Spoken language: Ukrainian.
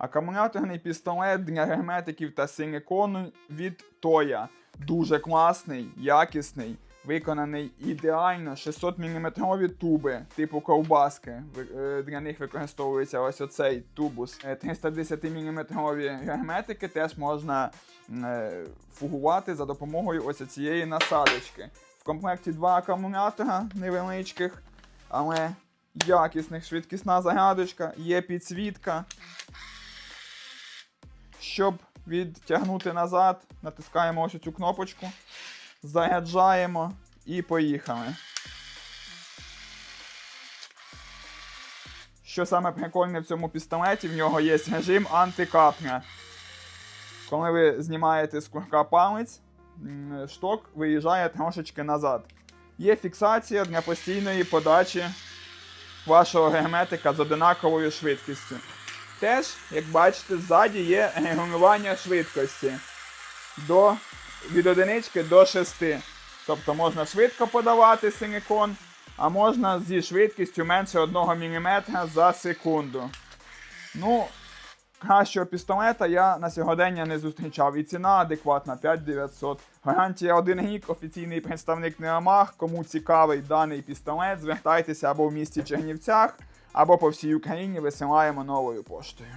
Акумуляторний пістолет для герметиків та силікону від Тоя. Дуже класний, якісний, виконаний ідеально 600 мм туби, типу ковбаски. Е, Для них використовується ось оцей тубус. Е, 310 мм герметики теж можна е, фугувати за допомогою ось цієї насадочки. В комплекті два акумулятора невеличких, але якісних швидкісна зарядочка, є підсвітка. Щоб відтягнути назад, натискаємо ось цю кнопочку, заряджаємо і поїхали. Що саме прикольне в цьому пістолеті, в нього є режим антикапня. Коли ви знімаєте з курка палець, шток виїжджає трошечки назад. Є фіксація для постійної подачі вашого герметика з одинаковою швидкістю. Теж, як бачите, ззаді є регулювання швидкості до, від одинички до 6. Тобто можна швидко подавати силікон, а можна зі швидкістю менше 1 мм за секунду. Ну, кращого пістолета я на сьогодення не зустрічав. І ціна адекватна 5900. Гарантія 1 рік, офіційний представник Неомах. Кому цікавий даний пістолет, звертайтеся або в місті Чернівцях, або по всій Україні висилаємо новою поштою.